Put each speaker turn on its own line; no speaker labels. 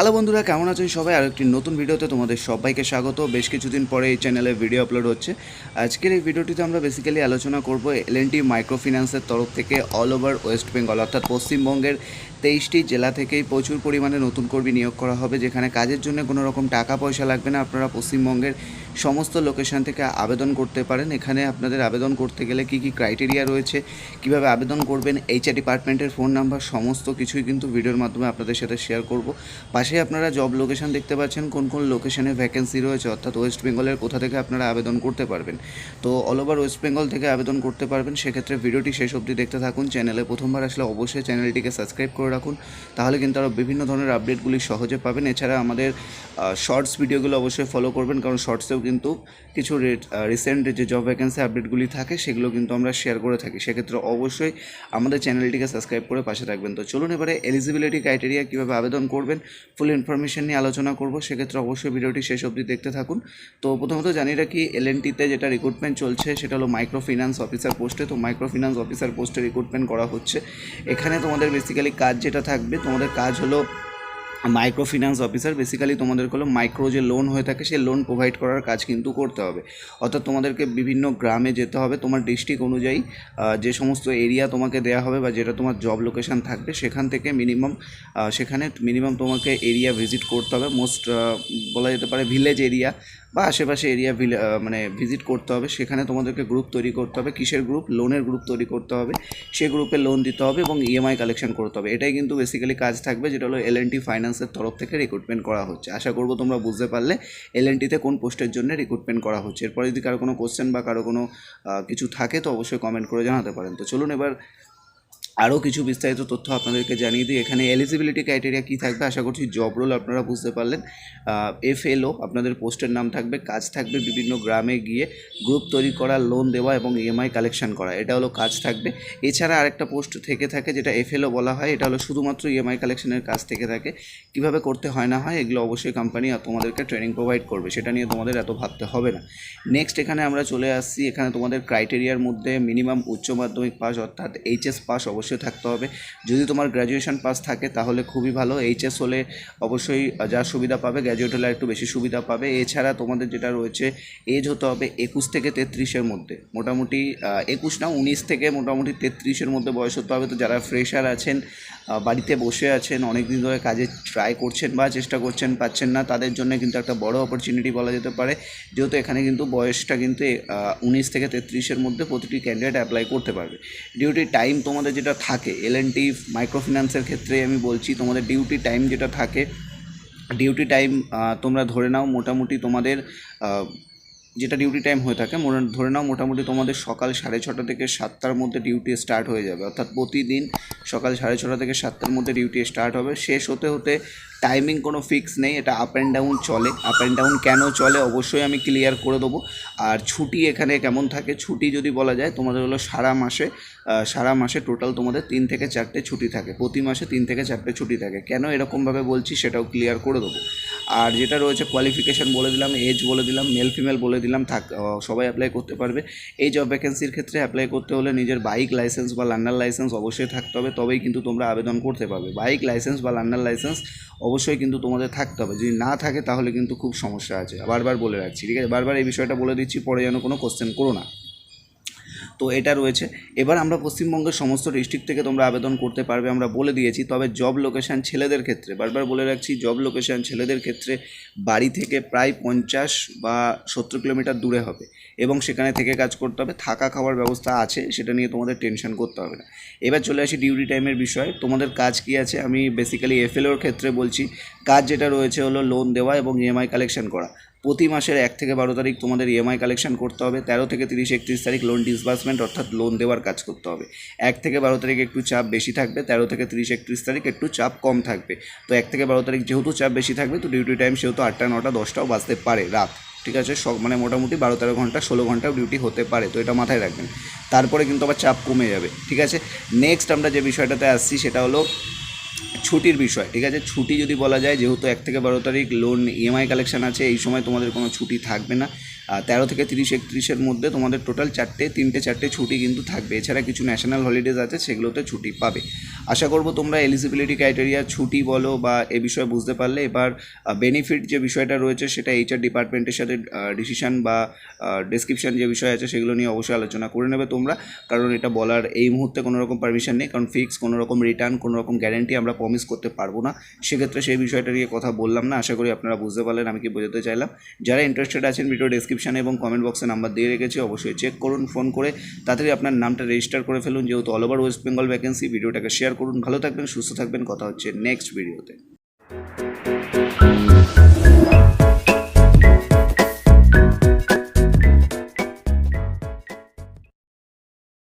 Hello বন্ধুরা, কেমন আছেন সবাই? আর একটি নতুন ভিডিওতে তোমাদের সবাইকে স্বাগত। বেশ কিছুদিন পরে এই চ্যানেলে ভিডিও আপলোড হচ্ছে। আজকের এই ভিডিওটিতে আমরা বেসিক্যালি আলোচনা করব এল এন টি মাইক্রো ফিন্যান্সের তরফ থেকে অল ওভার ওয়েস্ট বেঙ্গল অর্থাৎ পশ্চিমবঙ্গের তেইশটি জেলা থেকেই প্রচুর পরিমাণে নতুন কর্মী নিয়োগ করা হবে, যেখানে কাজের জন্য কোনো রকম টাকা পয়সা লাগবে না। আপনারা পশ্চিমবঙ্গের সমস্ত লোকেশন থেকে আবেদন করতে পারেন। এখানে আপনাদের আবেদন করতে গেলে কি কি ক্রাইটেরিয়া রয়েছে, কীভাবে আবেদন করবেন এইচআর ডিপার্টমেন্টের ফোন নাম্বার সমস্ত কিছুই কিন্তু ভিডিওর মাধ্যমে আপনাদের সাথে শেয়ার করব। পাশে আপনারা জব লোকেশন দেখতে পাচ্ছেন, কোন কোন লোকেশানে ভ্যাকেন্সি রয়েছে, অর্থাৎ ওয়েস্ট বেঙ্গলের কোথা থেকে আপনারা আবেদন করতে পারবেন। তো অল ওভার ওয়েস্ট বেঙ্গল থেকে আবেদন করতে পারবেন, সেক্ষেত্রে ভিডিওটি শেষ অবধি দেখতে থাকুন। চ্যানেলে প্রথমবার আসলে অবশ্যই চ্যানেলটিকে সাবস্ক্রাইব করে রাখুন, তাহলে কিন্তু আরও বিভিন্ন ধরনের আপডেটগুলি সহজে পাবেন। এছাড়া আমাদের শর্টস ভিডিওগুলো অবশ্যই ফলো করবেন, কারণ শর্টসেও কিন্তু কিছু রিসেন্ট যে জব ভ্যাকেন্সি আপডেটগুলি থাকে, সেগুলো কিন্তু আমরা শেয়ার করে থাকি। সেক্ষেত্রে অবশ্যই আমাদের চ্যানেলটিকে সাবস্ক্রাইব করে পাশে রাখবেন তো চলুন এবারে এলিজিবিলিটি ক্রাইটেরিয়া কীভাবে আবেদন করবেন ফুল ইনফরমেশন নিয়ে আলোচনা করব। সেক্ষেত্রে অবশ্যই ভিডিওটি শেষ অবধি দেখতে থাকুন। তো প্রথমত জানি রাখি এল এন টিতে যেটা রিক্রুটমেন্ট চলছে, সেটা হলো মাইক্রো ফিন্যান্স অফিসার পোস্টে তো মাইক্রো ফিন্যান্স অফিসার পোস্টে রিক্রুটমেন্ট করা হচ্ছে। এখানে তোমাদের বেসিক্যালি কাজ যেটা থাকবে, তোমাদের কাজ হলো মাইক্রো ফিনান্স অফিসার বেসিক্যালি তোমাদের হলো মাইক্রো যে লোন হয়ে থাকে সেই লোন প্রোভাইড করার কাজ কিন্তু করতে হবে। অর্থাৎ তোমাদেরকে বিভিন্ন গ্রামে যেতে হবে, তোমার ডিস্ট্রিক্ট অনুযায়ী যে সমস্ত এরিয়া তোমাকে দেওয়া হবে বা যেটা তোমার জব লোকেশান থাকবে, সেখান থেকে মিনিমাম সেখানে মিনিমাম তোমাকে এরিয়া ভিজিট করতে হবে। মোস্ট বলা যেতে পারে ভিলেজ এরিয়া বা আশেপাশে এরিয়া মানে ভিজিট করতে হবে। সেখানে তোমাদেরকে গ্রুপ তৈরি করতে হবে। কিসের গ্রুপ লোনের গ্রুপ তৈরি করতে হবে। সেই গ্রুপে লোন দিতে হবে এবং ইএমআই কালেকশন করতে হবে। এটাই কিন্তু বেসিক্যালি কাজ থাকবে, যেটা হলো এল ফাইন্যান্সের তরফ থেকে রিক্রুটমেন্ট করা হচ্ছে। আশা করব তোমরা বুঝতে পারলে এল কোন পোস্টের জন্য রিক্রুটমেন্ট করা হচ্ছে। এরপরে যদি কারও কোনো কোশ্চেন বা কারও কোনো কিছু থাকে তো অবশ্যই কমেন্ট করে জানাতে পারেন। তো চলুন এবার আরও কিছু বিস্তারিত তথ্য আপনাদেরকে জানিয়ে দিই। এখানে এলিজিবিলিটি ক্রাইটেরিয়া কী থাকবে? আশা করছি জব রোল আপনারা বুঝতে পারলেন। এফ এলও আপনাদের পোস্টের নাম থাকবে, কাজ থাকবে বিভিন্ন গ্রামে গিয়ে গ্রুপ তৈরি করা লোন দেওয়া এবং ইএমআই কালেকশন করা। এটা হলো কাজ থাকবে। এছাড়া আরেকটা পোস্ট থেকে থাকে যেটা এফ এলও বলা হয়, এটা হলো শুধুমাত্র ইএমআই কালেকশনের কাজ থেকে থাকে। কীভাবে করতে হয় না হয়, এগুলো অবশ্যই কোম্পানি তোমাদেরকে ট্রেনিং প্রোভাইড করবে। সেটা নিয়ে তোমাদের এত ভাবতে হবে না। নেক্সট এখানে আমরা চলে আসছি। এখানে তোমাদের ক্রাইটেরিয়ার মধ্যে মিনিমাম উচ্চ মাধ্যমিক পাস অর্থাৎ এইচএস পাস অবশ্যই থাকতে হবে। যদি তোমার গ্র্যাজুয়েশন পাস থাকে তাহলে খুবই ভালো। এইচএস হলে অবশ্যই যা সুবিধা পাবে গ্র্যাজুয়েট হলে একটু বেশি সুবিধা পাবে। এছাড়া তোমাদের যেটা রয়েছে এজ হতে হবে একুশ থেকে তেত্রিশের মধ্যে। মোটামুটি একুশ না, উনিশ থেকে মোটামুটি তেত্রিশের মধ্যে বয়স হতে হবে। তো যারা ফ্রেশার আছেন বাড়িতে বসে আছেন অনেক দিন ধরে কাজে ট্রাই করছেন বা চেষ্টা করছেন, পাচ্ছেন না। তাদের জন্য কিন্তু একটা বড় অপরচুনিটি বলা যেতে পারে। যেহেতু এখানে কিন্তু বয়সটা কিন্তু উনিশ থেকে তেত্রিশের মধ্যে প্রতিটি ক্যান্ডিডেট অ্যাপ্লাই করতে পারবে। ডিউটি টাইম তোমাদের যেটা থাকে এল এন টি মাইক্রোফিন্যান্সের ক্ষেত্রে আমি বলছি, তোমাদের ডিউটি টাইম যেটা থাকে ডিউটি টাইম তোমরা ধরে নাও মোটামুটি তোমাদের যেটা ডিউটি টাইম হয়ে থাকে ধরে নাও মোটামুটি তোমাদের সকাল সাড়ে ছটা থেকে সাতটার মধ্যে ডিউটি স্টার্ট হয়ে যাবে। অর্থাৎ প্রতিদিন সকাল সাড়ে ছটা থেকে সাতটার মধ্যে ডিউটি স্টার্ট হবে। শেষ হতে হতে টাইমিং কোনো ফিক্স নেই, এটা আপ অ্যান্ড ডাউন চলে। আপ অ্যান্ড ডাউন কেন চলে অবশ্যই আমি ক্লিয়ার করে দেবো। আর ছুটি এখানে কেমন থাকে? ছুটি যদি বলা যায়, তোমাদের হলো সারা মাসে সারা মাসে টোটাল তোমাদের তিন থেকে চারটে ছুটি থাকে। প্রতি মাসে তিন থেকে চারটে ছুটি থাকে। কেন এরকমভাবে বলছি সেটাও ক্লিয়ার করে দেবো। আর যেটা রয়েছে কোয়ালিফিকেশান বলে দিলাম এজ বলে দিলাম মেল ফিমেল বলে দিলাম, থাক সবাই অ্যাপ্লাই করতে পারবে। এই জব ভ্যাকেন্সির ক্ষেত্রে অ্যাপ্লাই করতে হলে নিজের বাইক লাইসেন্স বা লার্নার লাইসেন্স অবশ্যই থাকতে হবে। তবেই কিন্তু তোমরা আবেদন করতে পারবে। বাইক লাইসেন্স বা লার্নার লাইসেন্স অবশ্যই কিন্তু তোমাদের থাকতে হবে। যদি না থাকে তাহলে কিন্তু খুব সমস্যা আছে। বারবার বলে রাখছি, ঠিক আছে? বারবার এই বিষয়টা বলে দিচ্ছি, পরে যেন কোনো কোশ্চেন করো না। তো এটা রয়েছে। এবার আমরা পশ্চিমবঙ্গের সমস্ত ডিস্ট্রিক্ট থেকে তোমরা আবেদন করতে পারবে, আমরা বলে দিয়েছি। তবে জব লোকেশান ছেলেদের ক্ষেত্রে, বারবার বলে রাখছি জব লোকেশান ছেলেদের ক্ষেত্রে বাড়ি থেকে প্রায় পঞ্চাশ বা সত্তর কিলোমিটার দূরে হবে এবং সেখানে থেকে কাজ করতে হবে। থাকা খাওয়ার ব্যবস্থা আছে, সেটা নিয়ে তোমাদের টেনশন করতে হবে না। এবার চলে আসি ডিউটি টাইমের বিষয়। তোমাদের কাজ কি আছে? আমি বেসিক্যালি এফএলওর ক্ষেত্রে বলছি, কাজ যেটা রয়েছে হলো লোন দেওয়া এবং ইএমআই কালেকশন করা। প্রতি মাসের এক থেকে বারো তারিখ তোমাদের ইএমআই কালেকশন করতে হবে, তেরো থেকে তিরিশ একত্রিশ তারিখ লোন ডিসবার্সমেন্ট অর্থাৎ লোন দেওয়ার কাজ করতে হবে। এক থেকে বারো তারিখ একটু চাপ বেশি থাকবে, তেরো থেকে তিরিশ একত্রিশ তারিখ একটু চাপ কম থাকবে। তো এক থেকে বারো তারিখ যেহেতু চাপ বেশি থাকবে, তো ডিউটি টাইম সেহেতু আটটা, নটা, দশটাও বাজতে পারে রাত। ঠিক আছে? সব মানে মোটামুটি বারো, তেরো ঘণ্টা, ষোলো ঘন্টাও ডিউটি হতে পারে, তো এটা মাথায় রাখবেন। তারপরে কিন্তু আবার চাপ কমে যাবে। ঠিক আছে? নেক্সট আমরা যে বিষয়টাতে আসছি সেটা হলো ছুটির বিষয়, ঠিক আছে? ছুটি যদি বলা যায়, যেহেতু এক থেকে বারো তারিখ লোন ইএমআই কালেকশান আছে, এই সময় তোমাদের কোনো ছুটি থাকবে না। তেরো থেকে তিরিশ একত্রিশের মধ্যে তোমাদের টোটাল চারটে, তিনটে, চারটে ছুটি কিন্তু থাকবে। এছাড়া কিছু ন্যাশনাল হলিডেজ আছে, সেগুলোতে ছুটি পাবে। আশা করব তোমরা এলিজিবিলিটি ক্রাইটেরিয়া ছুটি বলো বা এ বিষয়ে বুঝতে পারলে, এবার বেনিফিট যে বিষয়টা রয়েছে, সেটা এইচআর ডিপার্টমেন্টের সাথে ডিসিশন বা ডেসক্রিপশন যে বিষয় আছে, সেগুলো নিয়ে অবশ্যই আলোচনা করে নেবে তোমরা। কারণ এটা বলার এই মুহূর্তে কোনো রকম পারমিশন নেই, কারণ ফিক্স কোনো রকম রিটার্ন কোনো রকম গ্যারেন্টি আমরা প্রমিস করতে পারব না। সেক্ষেত্রে সেই বিষয়টা নিয়ে কথা বললাম না। আশা করি আপনারা বুঝতে পারলেন, আমি কি বোঝাতে চাইলাম। যারা ইন্টারেস্টেড আছেন ভিডিও ডেসক্রিপশনে এবং কমেন্ট বক্সে নাম্বার দিয়ে রেখেছি, অবশ্যই চেক করুন ফোন করে তাড়াতাড়ি আপনার নামটা রেজিস্টার করে ফেলুন। যেহেতু all over West Bengal vacancy ভিডিওটাকে শেয়ার করুন। ভালো থাকবেন, সুস্থ থাকবেন। কথা হচ্ছে নেক্সট ভিডিওতে